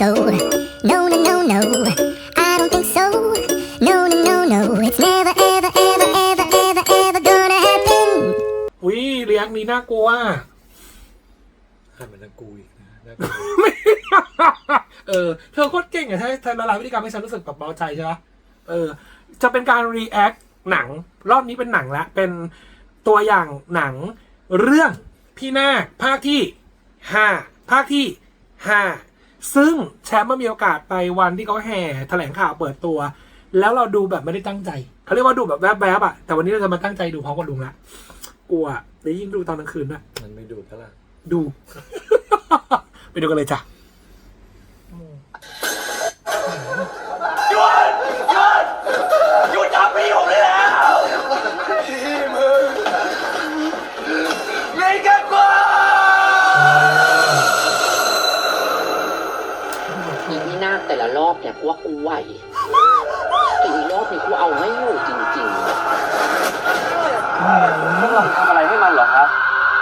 so. No, no, no, no. I don't think so. No, no, no, no. It's never, ever, ever, ever, ever, ever gonna happen. อุ้ยเรียกนี้น่ากลัวให้มันน่ากูอีกนะน่ากลัวเออ เธอโคตรเก่งอะเธอเธอละลายพฤติกรรมให้ฉันรู้สึกแบบเบาใจใช่ปะเออ จะเป็นการ react หนัง รอบนี้เป็นหนังละ เป็นตัวอย่างหนังเรื่องพี่นาคภาคที่ห้าภาคที่ห้า ซึ่งแชมป์มามีโอกาสไปวันที่เขาแห่แถลงข่าวเปิดตัว แล้วเราดูแบบไม่ได้ตั้งใจเขาเรียกว่าดูแบบแวบๆอะแต่วันนี้เราจะมาตั้งใจดูพร้อมกับลุงละกลัวแล้วยิ่งดูตอนกลางคืนด้วยมันไม่ดูดแล้วล่ะดู ไปดูกันเลยจ้ะ แต่ละรอบเนี่ยกูว่ากูไหวแต่อีรอบนี้กูเอาไม่อยู่จริงพวกเราทำอะไรให้มันเหรอครับ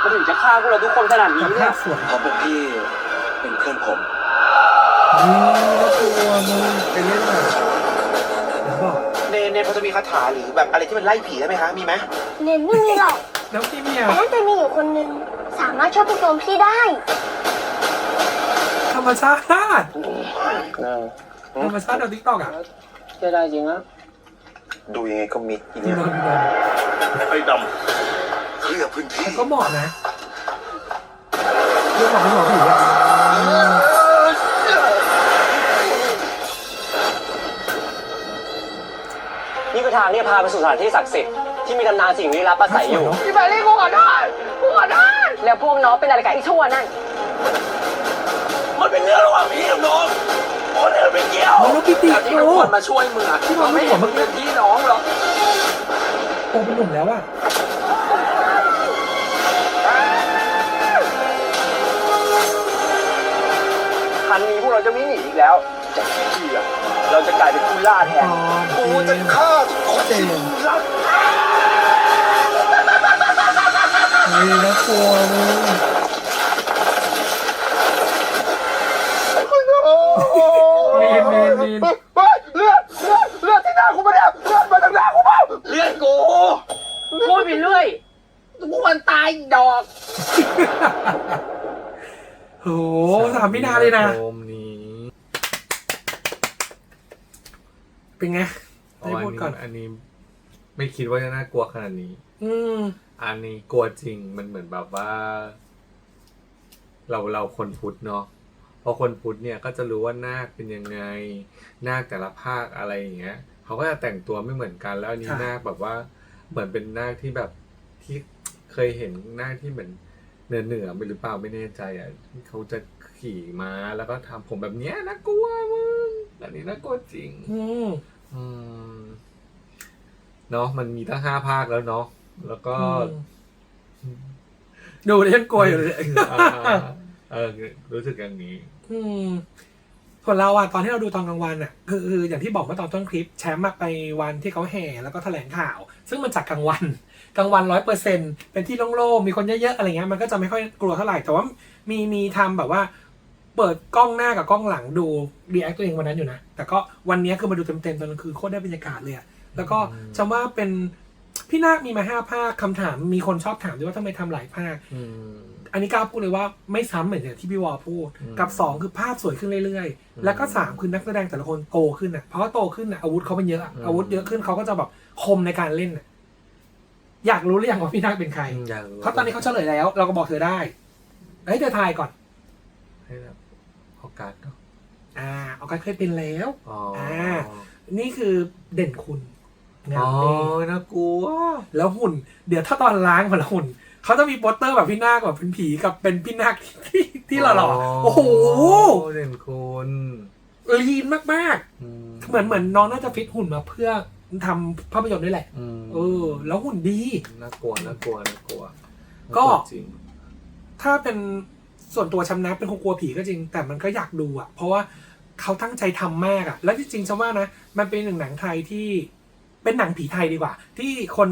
มันถึงจะฆ่าพวกเราทุกคนขนาดนี้กับเนี่ภายพสวยเพราะพวกพี่เป็นเพื่อนผมนี่น่ากลัวมึงไปเล่นอะเดี๋ยวบอกเนเนพอจะมีคาถาหรือแบบอะไรที่มันไล่ผีได้ไหมคะมีไหมเนนไม่มีหรอก แล้วพี่เมียแต่น่าจะมีอยู่คนหนึ่งสามารถช่วยพวกโจมพี่ได้ธ รรมชาติๆเออธรรมชาติในทิกตอกอะเชื่อได้จริงอะดูยังไงก็มิดอีพี่เนี่ยนนท์พี่นนท์ไอ้ดำเคลียร์พื้นที่แต่ก็เหมาะนะเรื่องของพี่หมอผีอะนี่คือทางที่จะพาไปสู่สถานที่ศักดิ์สิทธิ์ที่มีตำนานสิ่งลี้ลับอาศัยอยู่พี่แบรี่กูขอโทษกูขอโทษแล้วพวกน้องเป็นอะไรกับไอ้ชั่วนั่นมัน เรื่องระหว่างพี่กับน้องคนอื่นไม่เกี่ยวมันแล้วพี่ตีแต่ที่โอ้มันควรมาช่วยมึงอะที่มันไม่เห็นมึมึงเป็นพี่น้องหรอกโตเป็นหนุ่มแล้วอะครั้งนี้พวกเราจะไม่หนีอีกแล้วจากพี่อะเราจะกลายเป็นผู้ล่าแทนกูจะฆ่าทุกคนที่มึงรักเฮ้ยน่ากลัวมึงมี นมีนมีนเฮ้ยเลือดเลือดเลือดที่หน้ากูมาเนี่ยเลือดมาจากหน้ากูเปล่าเลือดกูพูดไปเรื่อยกูมันตายดอกโหถามไม่นานเลยนะ โอมนี้เป็นไงอ๋อได้พูดก่อน อันนี้ ไม่คิดว่าจะน่ากลัวขนาดนี้ อืม อันนี้กลัวจริงมันเหมือนแบบว่า เราเราคนพุทธเนาะ พอคนพุทธเนี่ยก็จะรู้ว่านาคเป็นยังไงนาคแต่ละภาคอะไรอย่างเงี้ยเขาก็จะแต่งตัวไม่เหมือนกันแล้วอันนี้ค่ะ นาคแบบว่าเหมือนเป็นนาคที่แบบที่เคยเห็นนาคที่เหมือนเหนือเหนือๆไปหรือเปล่าไม่แน่ใจอะที่เขาจะขี่ม้าแล้วก็ทำผมแบบเนี้ยน่ากลัวมึงอันนี้น่ากลัวจริง อืม อืมเนาะมันมีตั้งห้าภาคแล้วเนาะแล้วก็ ดูเลยยังกลัวอยู่เลย อ่า เออรู้สึกอย่างนี้ อืมส่วนเราอะตอนที่เราดูตอนกลางวันอะคือคืออย่างที่บอกเมื่อตอนต้นคลิปแชมป์อะไปวันที่เขาแห่แล้วก็แถลงข่าว ซึ่งมันจากกลางวันกลางวันร้อยเปอร์เซ็นเป็นที่โล่งๆมีคนเยอะๆอะไรเงี้ยมันก็จะไม่ค่อยกลัวเท่าไหร่แต่ว่ามีมีทำแบบว่า เปิดกล้องหน้ากับกล้องหลังดูรีแอคตัวเองวันนั้นอยู่นะแต่ก็วันนี้คือมาดูเต็มๆตอนกลางคืนโคตรได้บรรยากาศเลยอะแล้วก็จำว่าเป็นพี่นาคมีมาห้าภาคคำถามมีคนชอบถามด้วยว่าทำไมทำหลายภาค อืมอันนี้กล้าพูดเลยว่าไม่ซ้ำเหมือนอย่างที่พี่วอพูดอืมกับสองคือภาพสวยขึ้นเรื่อยอืมๆแล้วก็สามคือนักแสดงแต่ละคนโตขึ้นอะ เพราะว่าโตขึ้นอะอาวุธเขาเป็นเยอะอะอืมอาวุธเยอะขึ้นเขาก็จะแบบคมในการเล่นอะอยากรู้หรือยังว่าพี่นาคเป็นใคร อยากรู้เพราะตอนนี้เขาเฉลยแล้ว เราก็บอกเธอได้เฮ้ยเธอทายก่อนให้แบบโอกาสเนาะอ่าเอาการเคยเป็นแล้วอ๋ออ่า นี่คือเด่นคุณงาอ๋มอเน่น่ากลัวแล้วหุ่น เดี๋ยวถ้าตอนล้างมันละหุ่น เขาจะมีโปสเตอร์แบบพี่นาคแบบเป็นผีกับเป็นพี่นาคที่ที่หล่อๆโอ้โหเด่นคุณลีนมากๆ เหมือนเหมือนน้องน่าจะฟิตหุ่นมาเพื่อทำภาพยนตร์ด้วยแหละอืมเออ แล้วหุ่นดีน่ากลัวน่ากลัวน่ากลัว ก็น่ากลัวจริงถ้าเป็นส่วนตัวชำนะเป็นคนกลัวผีก็จริง แต่มันก็อยากดูอะ เพราะว่าเขาตั้งใจทำมากอะ แล้วที่จริงฉันว่านะ มันเป็นหนึ่งหนังไทยที่เป็นหนังผีไทยดีกว่า ที่คน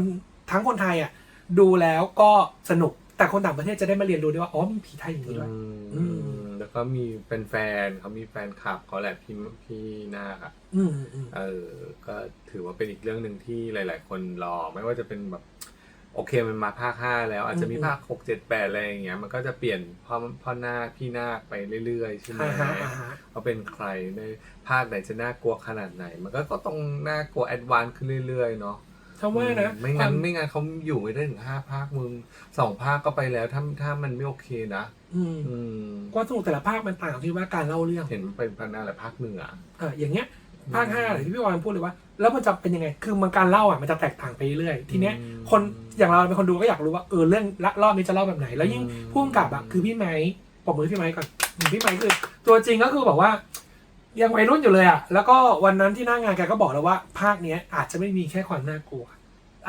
ทั้งคนไทยอะ ดูแล้วก็สนุกแต่คนต่างประเทศจะได้มาเรียนรู้ด้วยว่าอ๋อมีผีไทยอย่างนี้ด้วย อืมอืมแแล้วก็มีเป็นแฟนเขามีแฟนคลับเขาแหละพี่พี่นาคอะอืมอืมเออ ก็ถือว่าเป็นอีกเรื่องหนึ่งที่หลาย ๆ คนรอไม่ว่าจะเป็นแบบ โอเคมันมาภาคห้าแล้วอาจจะมีภาคหกเจ็ดแปดอะไรอย่างเงี้ย มันก็จะเปลี่ยนพ่อพ่อนาคพี่นาคไปเรื่อยๆใช่ไหม อ่าฮะอ่าฮะว่าเป็นใครในภาคไหนจะน่ากลัวขนาดไหน มันก็ก็ต้องน่ากลัวแอดวานซ์ขึ้นเรื่อยๆเนาะ ถ้าว่านะไม่งั้นไม่งั้นเขาอยู่ไม่ได้ถึงห้าภาคมึงสองภาคก็ไปแล้วถ้าถ้ามันไม่โอเคนะอืมอืมความสนุกแต่ละภาคมันต่างที่ว่าการเล่าเรื่องเห็นมันเป็นพันนาแหละภาคเหนืออ่าอย่างเงี้ยภาคห้าเลยที่พี่วานพูดเลยว่า แล้วมันจะเป็นยังไง คือมันการเล่าอะมันจะแตกต่างไปเรื่อยทีเนี้ยอืมคนอย่างเราเป็นคนดูก็อยากรู้ว่าเออเรื่องละรอบนี้จะเล่าแบบไหน แล้วยิ่งอืมผู้กำกับอะคือพี่ไม้ปอบมือพี่ไม้ก่อนอืมพี่ไม้คือตัวจริงก็คือบอกว่า ยังวัยรุ่นอยู่เลยอะ แล้วก็วันนั้นที่หน้างานแกก็บอกแล้วว่า ภาคเนี้ยอาจจะไม่มีแค่ความน่ากลัว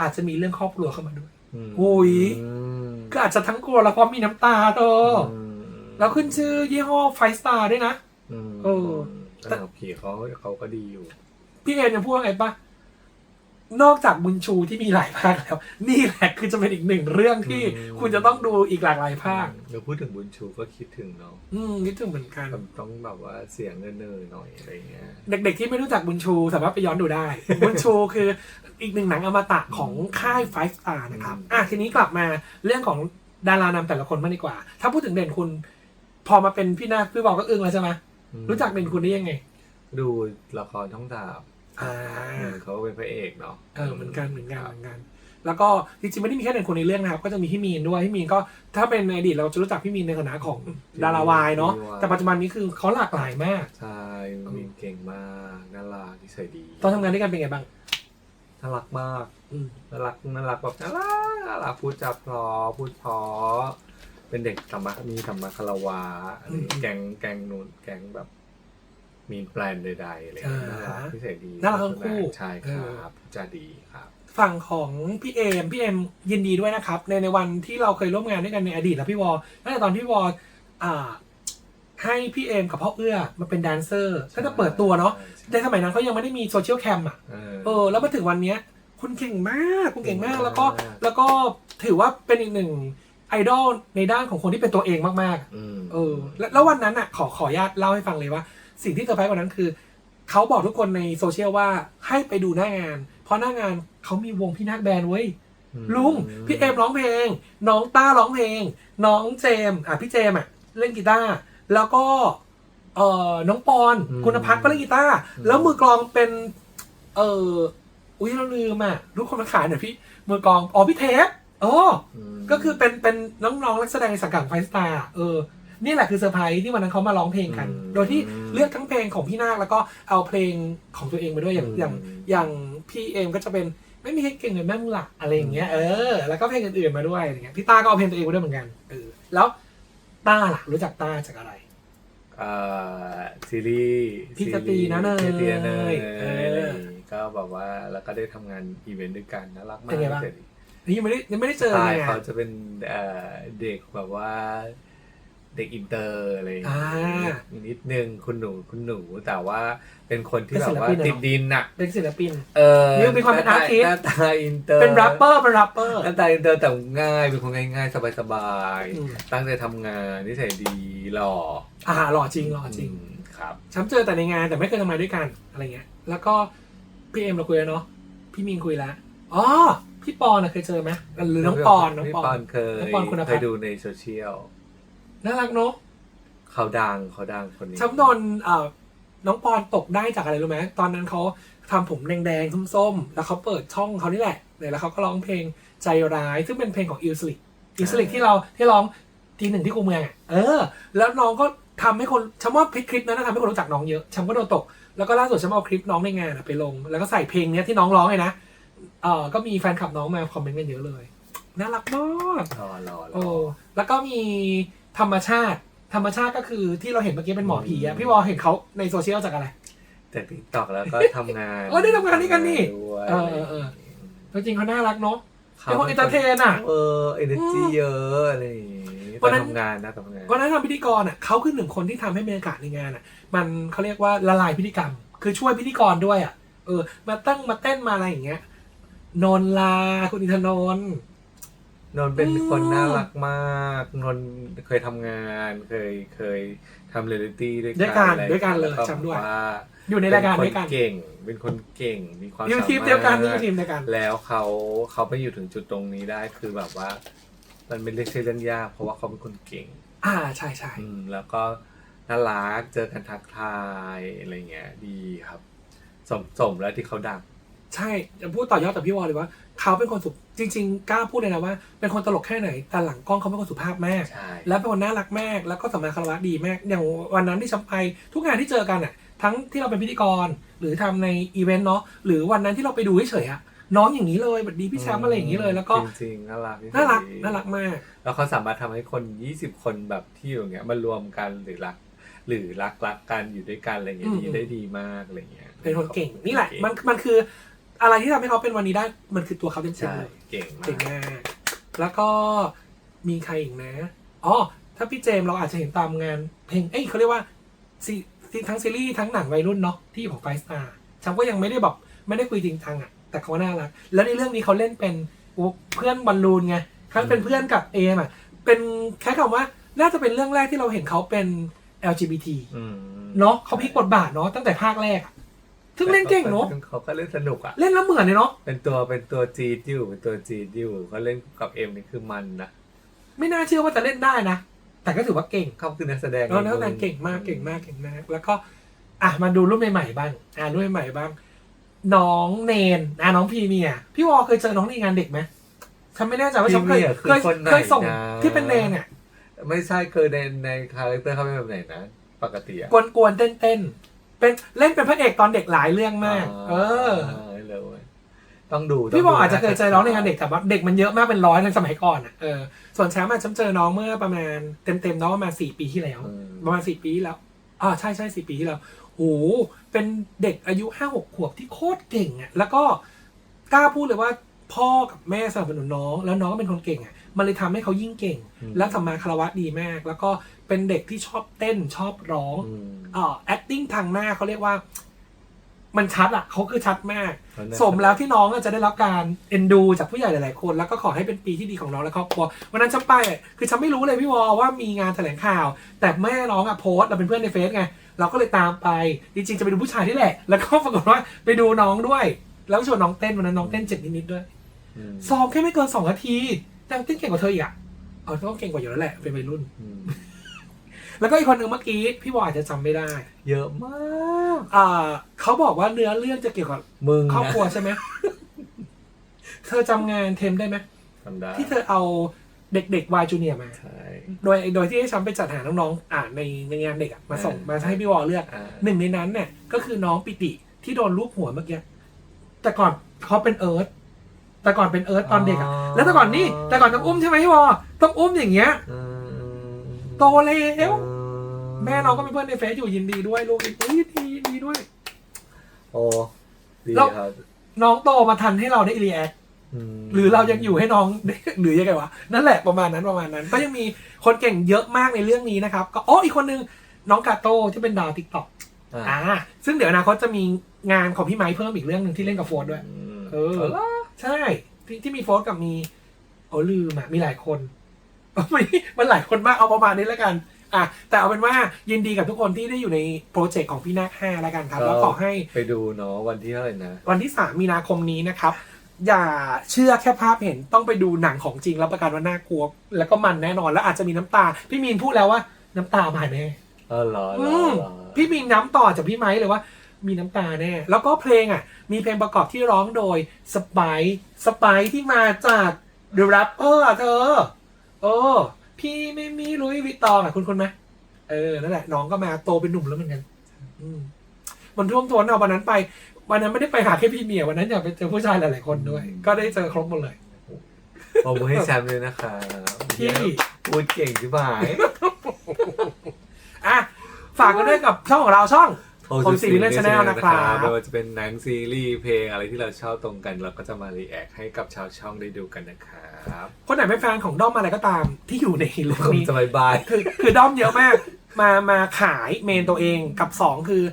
อาจจะมีเรื่องครอบครัวเข้ามาด้วยมอุ้ยอืมก็อาจจะทั้งกลัวแล้วก็มีน้ำตาเธออมแล้วขึ้นชื่อยี่ห้อไฟสตาร์ด้วยนะอืมเออแต่ผีเขาเขาก็ดีอยู่ พี่เอ็นยังพูดว่าไงปะ นอกจากบุญชูที่มีหลายภาคแล้ว นี่แหละคือจะเป็นอีกหนึ่งเรื่องที่อืม คุณจะต้องดูอีกหลากหลายภาคเราพูดถึงบุญชูก็คิดถึงเนาะอืมคิดถึงเหมือนกันต้องต้องแบบว่าเสียงเนินๆหน่อยอะไรเงี้ย เด็กๆที่ไม่รู้จักบุญชูสามารถไปย้อนดูได้ บุญชูคืออีกหนึ่งหนังอมตะของค่าย Five Star นะครับ อืม อะทีนี้กลับมาเรื่องของดารานำแต่ละคนมางดีกว่า ถ้าพูดถึงเด่นคุณ พอมาเป็นพี่นาคพี่บอกก็อึ้งแล้วใช่ไหมอืมรู้จักเด่นคุณได้ยังไง ดูละครท่องดาบ อ่าเหมือนเขาเป็นพระเอกเนาะเออเหมือนกันเหมือนกันครับเหมือนกัน แล้วก็จริงๆไม่ได้มีแค่เด่นคนในเรื่องนะครับ ก็จะมีพี่มีนด้วยพี่มีนก็ถ้าเป็นในอดีตเราจะรู้จักพี่มีนในฐานะของดาราวายเนาะแต่ปัจจุบันนี้คือเขาหลากหลายมากใช่มีนเก่งมากน่ารักนิสัยดีตอนทำงานด้วยกันเป็นไงบ้างน่ารักมากอืมน่ารักน่ารักแบบน่ารักน่ารักพูดจับพอพูดเพอเป็นเด็กธรรมะมีธรรมะคารวาอะไรอย่างเงี้ยแกงแกงนูนแกงแบบ มีแปลนใดๆอะไรอย่างเงี้ยน่ารักนิสัยดีน่ารักทั้งคู่ ใช่ครับพูดจาดีครับ ฝั่งของพี่เอมพี่เอมยินดีด้วยนะครับ ในในวันที่เราเคยร่วมงานด้วยกันในอดีตแล้วพี่วอตั้งแต่ตอนพี่วออ่าให้พี่เอมกับพ่อเอื้อมาเป็นแดนเซอร์ก็จะเปิดตัวเนาะในสมัยนั้นเขายังไม่ได้มีโซเชียลแคมอะเอเออแล้วมาถึงวันเนี้ย คุณเก่งมากคุณเก่งมากเก่งมากแล้วก็แล้วก็ถือว่าเป็นอีกหนึ่งไอดอลในด้านของคนที่เป็นตัวเองมากๆอืมเออแล้วแล้ววันนั้นอะขอขออนุญาตเล่าให้ฟังเลยว่า สิ่งที่เซอร์ไพรส์กว่านั้นคือ เขาบอกทุกคนในโซเชียลว่าให้ไปดูหน้างาน เพราะหน้างานเขามีวงพี่นาคแบนด์เว้ยลุงพี่เอมร้องเพลง น้องต้าร้องเพลง น้องเจมส์อะพี่เจมส์อะเล่นกีตาร์แล้วก็เอ่อน้องปอนอืมคุณพัฒน์ก็เล่นกีตาร์อืมแล้วมือกลองเป็น เอ่ออุ้ยเราลืมอะทุกคนมาขายหน่อยพี่มือกลองอ๋อพี่เทปอ๋อมก็คือเป็นเป็นน้องๆนักแสดงในสังกัดไฟสตาร์เออ นี่แหละคือเซอร์ไพรส์ที่วันนั้นเขามาร้องเพลงกัน อืมโดยที่เลือกทั้งเพลงของพี่นาคแล้วก็เอาเพลงของตัวเองมาด้วยอย่างอืม อย่างอย่างพี่เอมก็จะเป็นไม่มีใครเก่งเลยแม่มึงหลักอะไรอย่างเงี้ยเออแล้วก็เพลงอื่นๆมาด้วยอย่างเงี้ยพี่ต้าก็เอาเพลงตัวเองมาด้วยเหมือนกันเออแล้วต้าล่ะรู้จักต้าจากอะไร เอ่อซีรีส์พี่กตีนะเนยพี่กตีนะเนยเออออะไรอย่างงี้ก็แบบว่าแล้วก็ได้ทำงานอีเวนต์ด้วยกันน่ารักมากเป็นไงบ้างเจ๋งนี่ยังไม่ได้ยังไม่ได้เจอใช่เลยเขาอะจะเป็นเอ่อเด็กแบบว่า เด็กอินเตอร์อะไรอย่างอ่าเงี้ยนิดนึงคุณหนูคุณหนูแต่ว่าเป็นคนที่เป็นแบบว่าศิลปินอะติดดินน่ะเป็นศิลปิน เออนี่มีความเป็นหน้ต artist หน้าตาอินเตอร์เป็นแรปเปอร์เป็นแรปเปอร์หน้าตาอินเตอร์แต่ง่ายเป็นคนง่ายๆ สบายอืมๆตั้งใจทำงานนิสัยดีหล่ออ่าหล่อจริงหล่อจริงมครับฉันเจอแต่ในงานแต่ไม่เคยทำงานด้วยกันอะไรเงี้ย แล้วก็พี่เอ็มเราคุยแล้วเนาะพี่มินคุยแล้วอ๋อพี่ปอนอะเคยเจอไหมหรือน้องปอนน้องพี่ปปออนนเคยน้องปอนคุณภาพเคยดูในโซเชียล น่ารักเนาะเขาดังเขาดังคนนี้ ช้ำโดนเอ่อน้องปอนตกได้จากอะไรรู้ไหมตอนนั้นเขาทำผมแดงๆส้มๆ แล้วเขาเปิดช่องเขานี่แหละเนี่ยแล้วเขาก็ร้องเพลงใจร้าย ซึ่งเป็นเพลงของอิลสลิกอิลสลิกที่เราที่ร้องทีหนึ่งที่คูเมืองอะเออ แล้วน้องก็ทำให้คนฉันว่าคลิปนั้นนะทำให้คนรู้จักน้องเยอะฉันก็โดนตก แล้วก็ล่าสุดฉันเอาคลิปน้องในงานอะไปลง แล้วก็ใส่เพลงเนี้ยที่น้องร้องเลยนะเออก็มีแฟนคลับน้องมาคอมเมนต์กันเยอะเลย น่ารักมาก รอรอรโอ้อแล้วก็มี ธรรมชาติ ธรรมชาติก็คือที่เราเห็นเมื่อกี้เป็นหมอผีอะพี่วอเห็นเขาในโซเชียลจากอะไร แต่ติ๊กตอกแล้วก็ทำงานเออได้ทำงานด้วยกันนี่ ด้วยเออเออเออจริงๆเขาน่ารักเนาะขาเป็นคน entertain อะ เออเอเนจีเยอะอะไรอย่างงี้วันแต่นั้น ทำงานนะทำงานวันนั้นทำพิธีกรอะเขาคือหนึ่งคนที่ทำให้บรรยากาศในงานอะ มันเขาเรียกว่าละลายพิธีกรรม คือช่วยพิธีกรด้วยอะเออ มาตั้งมาเต้นมาอะไรอย่างเงี้ยนนลาคุณอินทนนท์ นนท์เป็นอืมคนน่ารักมากนนท์เคยทำงานเคยเคยททำเรียลลิตี้ด้วยด้วยกันอะไรด้วยกันเลยแวจำด้วย บอกาอยู่ในรายการเป็ด้วยกันคเก่ง เป็นคนเก่งมีความอยู่สามารถทีมเดียวกันอยู่ทีมเดียวกัน แล้วเขาเขาไปอยู่ถึงจุดตรงนี้ได้คือแบบว่า มันไม่ได้ใช่เรื่องยากเพราะว่าเขาเป็นคนเก่ง อ่าใช่ใช่อืมแล้วก็น่ารักเจอกันทักทายอะไรเงี้ย ดีครับ สมสมแล้วที่เขาดัง ใช่จะพูดต่อยอดจากพี่วอลเลยว่า เขาเป็นคนสุภจริง ๆ กล้าพูดเลยนะว่า เป็นคนตลกแค่ไหนแต่หลังกล้องเขาเป็นคนสุภาพมาก ใช่ แล้วเป็นคนน่ารักมาก แล้วก็สมมาคารวะดีมาก อย่างวันนั้นที่ฉันไปทุกงานที่เจอกันอะ ทั้งที่เราเป็นพิธีกร หรือทำในอีเวนต์เนาะ หรือวันนั้นที่เราไปดูเฉยๆอะ น้องอย่างนี้เลยแบบดีพี่แชมป์อะไรอย่างนี้เลย แล้วก็จริงๆน่ารักที่สุดน่ารักน่ารักมาก แล้วเขาสามารถทำให้คนยี่สิบคนแบบที่อยู่อย่างเงี้ยมารวมกันหรือรัก หรือรักรักกันอยู่ด้วยกันอะไรเงี้ยอืมดีได้ดีมากอะไรเงี้ยเป็นคนเก่งนี่แหละ มันมันคือ อะไรที่ทำให้เขาเป็นวันนี้ได้มันคือตัวเขาเต็มใช่ๆเลยเก่งมาเก่งก มากแล้วก็มีใครอีกนะอ๋อถ้าพี่เจมส์เราอาจจะเห็นตามงานเพลงเอ้ยเขาเรียกว่าซีซีทั้งซีรีส์ทั้งหนังวัยรุ่นเนาะที่ของไฟสตาร์ฉันก็ยังไม่ได้แบบไม่ได้คุยจริงจังอะแต่เขาน่ารัก แล้วในเรื่องนี้เขาเล่นเป็นเพื่อนบอลลูนไงเขาเป็นเพื่อนกับเอมอะเป็นแค่คำว่าน่าจะเป็นเรื่องแรกที่เราเห็นเขาเป็น LGBT อืมเนาะเขาพลิกบทบาทเนาะตั้งแต่ภาคแรกอะ ซึ่งเล่นเก่งเนาะเขาก็เล่นสนุกอะ เล่นแล้วเหมือนเลยเนาะ เป็นตัวเป็นตัวจีดอยู่เป็นตัวจีดอยู่เขาเล่นกับเอ็มนี่คือมันนะ ไม่น่าเชื่อว่าจะเล่นได้นะ แต่ก็ถือว่าเก่งเขาคือนักแสดงแล้วนักแสดงเก่งมากเก่งมากเก่งมาก แล้วก็อะมาดูรุ่นใหม่ๆบ้าง อะรุ่นใหม่ๆบ้าง น้องเนนอะน้องพีเมียพี่วอเคยเจอน้องในงานเด็กไหมฉันไม่แน่ใจว่าฉันเคยพี่เคยคนไหนเคยส่งนะที่เป็นเนนอะไม่ใช่เคยในในคาแรคเตอร์เขาเป็นแบบไหนนะ ปกติอะกวนกวนๆเต้นเต้นๆ เป็นเล่นเป็นพระเอกตอนเด็กหลายเรื่องมาก เออไม่เลยเว้ยต้องดูพี่วต้องดูอาจจะเคยเจอน้องในงานเด็กแต่ว่าเด็กมันเยอะมากเป็นร้อยในสมัยก่อนอะเออส่วนแชมป์อะฉันเจอน้องเมื่อประมาณเต็มๆน้องประมาณสี่ปีที่แล้วอืมประมาณสี่ปีที่แล้วอ่าใช่ใช่สี่ปีที่แล้วโหเป็นเด็กอายุห้าหกขวบที่โคตรเก่งอะแล้วก็กล้าพูดเลยว่าพ่อกับแม่สนับสนุนน้องแล้วน้องก็เป็นคนเก่งอะ มันเลยทำให้เขายิ่งเก่งและสัมมาคารวะดีมาก แล้วก็เป็นเด็กที่ชอบเต้นชอบร้องอืมอ่า acting ทางหน้าเขาเรียกว่า มันชัดอะเขาคือชัดมากเขาน่าสมแล้วที่น้องอะจะได้รับการเอ็นดูจากผู้ใหญ่หลายๆคน แล้วก็ขอให้เป็นปีที่ดีของน้องและครอบครัววันนั้นฉันไปอะคือฉันไม่รู้เลยพี่วอว่ามีงานแถลงข่าว แต่แม่น้องอะโพสต์เราเป็นเพื่อนในเฟซไงเราก็เลยตามไปจริงๆจะไปดูผู้ชายที่แหละ แล้วก็ปรากฏว่าไปดูน้องด้วย แล้วชวนน้องเต้นวันนั้นน้องเต้นเจ็บนิดๆด้วยอืมซ้อมแค่ไม่เกินสองนาที ยังเต้นเก่งกว่าเธออีกอะเออต้องเก่งกว่าอยู่แล้วแหละเป็นวัยรุ่น อืมแล้วก็อีกคนหนึ่งเมื่อกี้พี่วออาจจะจำไม่ได้เยอะมากอ่าเขาบอกว่าเนื้อเรื่องจะเกี่ยวกับมึงครอบครัวนะใช่ไหมเธอจำงานเทมได้ไหมทำได้ที่เธอเอาเด็กๆวายจูเนียมา ใช่ โดยโดยที่ให้ฉันไปจัดหาน้องๆอ่าในในงานเด็กอะมาส่งอ่ามมาให้พี่วอเลือก อ่าหนึ่งในนั้นเนี่ยก็คือน้องปิติที่โดนลูกหัวเมื่อกี้แต่ก่อนเขาเป็นเอิร์ธ แต่ก่อนเป็นเอิร์ธตอนเด็กอะแล้วแต่ก่อนนี่แต่ก่อนต้องอุ้มใช่ไหมพี่วอต้องอุ้มอย่างเงี้ยอืมโตแล้วแม่น้องก็เป็นเพื่อนในเฟซอยู่ยินดีด้วยลูกอีกอุ้ยดียินดีด้วย โอ้ดีแล้วครับน้องโตมาทันให้เราได้รีแอคมหรือเรายังอยู่ให้น้องหรือยังไงวะนั่นแหละประมาณนั้นประมาณนั้น ก็ยังมีคนเก่งเยอะมากในเรื่องนี้นะครับ ก็อ๋ออีกคนนึงน้องกาโต้ที่เป็นดาวติ๊กต็อกอะอ่า ซึ่งเดี๋ยวอนาคตจะมีงานของพี่ไม้เพิ่มอีกเรื่องหนึ่งที่เล่นกับโฟร์ด้วยมเออาล่ะ ใช่ที่ที่มีโฟร์กับมีโอ้ลืมอะมีหลายคนไม่มันหลายคนมากเอาประมาณนี้แล้วกันอะแต่เอาเป็นว่ายินดีกับทุกคนที่ได้อยู่ในโปรเจกต์ของพี่นาคห้าแล้วกันครับ แล้วขอให้ไปดูเนาะวันที่เท่าไหร่นะ วันที่3มีนาคมนี้นะครับ อย่าเชื่อแค่ภาพเห็นต้องไปดูหนังของจริงรับประกันว่าน่ากลัว แล้วก็มันแน่นอนแล้วอาจจะมีน้ำตา พี่มีนพูดแล้วว่าน้ำตามาแน่เออเหรอเหรอือมเหรอพี่มีนย้ำต่อจากพี่ไม้เลยว่า มีน้ำตาแน่ แล้วก็เพลงอะ มีเพลงประกอบที่ร้องโดยสไปสไปที่มาจาก The Rapper อะเธอเออพี่ไม่มีลุยวิตตองอะคุณคุณไหมเออ นั่นแหละ น้องก็มาโตเป็นหนุ่มแล้วเหมือนกันอืมมันท่วมท้นเอาวันนั้นไป วันนั้นไม่ได้ไปหาแค่พี่เมียวันนั้นอยากไปเจอผู้ชายหลายๆคนด้วย ก็ได้เจอครบหมดเลยปรบมือให้แชมป์เลยนะคะที่พูดเก่งที่บหายอะฝากกันด้วยกับช่องของเราช่อง ผมสีวิลเลน Channel นะครับไม่ว่าจะเป็นหนังซีรีส์เพลงอะไรที่เราชอบตรงกัน เราก็จะมารีแอคให้กับชาวช่องได้ดูกันนะครับคนไหนเป็นแฟนของด้อมอะไรก็ตามที่อยู่ในเรื่องผมนี้จะบายบายคือคือด้อมเยอะมาก มามาขายเมนตัวเองกับสองคือ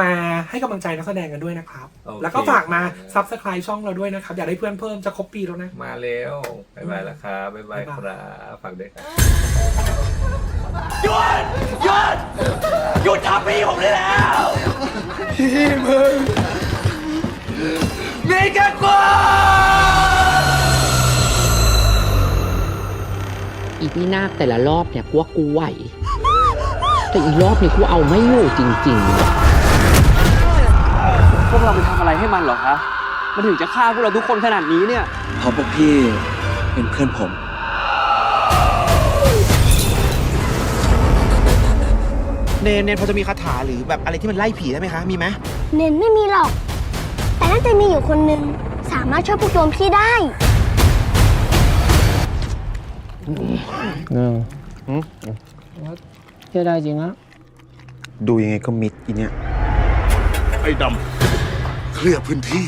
มาให้กำลังใจนักแสดงกันด้วยนะครับโอเคแล้วก็ฝากมาซับสไคร b e ช่องเราด้วยนะครับ อยากได้เพื่อนเพิ่มจะครบปีแล้วนะ มาเร็วบายบายแล้วครับบายบายบ๊ายบายครับฝากด้วยครับ หยุดหยุดหยุดทำพี่ผมได้แล้วพี่มึงมีแค่กูอีพี่นาคแต่ละรอบเนี่ยกูว่ากูไหว แต่อีรอบนี้กูเอาไม่อยู่จริงๆพวกเราไปทำอะไรให้มันเหรอคะ มันถึงจะฆ่าพวกเราทุกคนขนาดนี้เนี่ย เพราะพวกพี่เป็นเพื่อนผม เนนเนนพอจะมีคาถาหรือแบบอะไรที่มันไล่ผีได้ไหมคะ มีไหมเนนไม่มีหรอก แต่น่าจะมีอยู่คนหนึ่งสามารถช่วยพวกโยมพี่ได้ดูยังไงก็มิดอีเนี่ย ไอ้ดำเคลียร์พื้นที่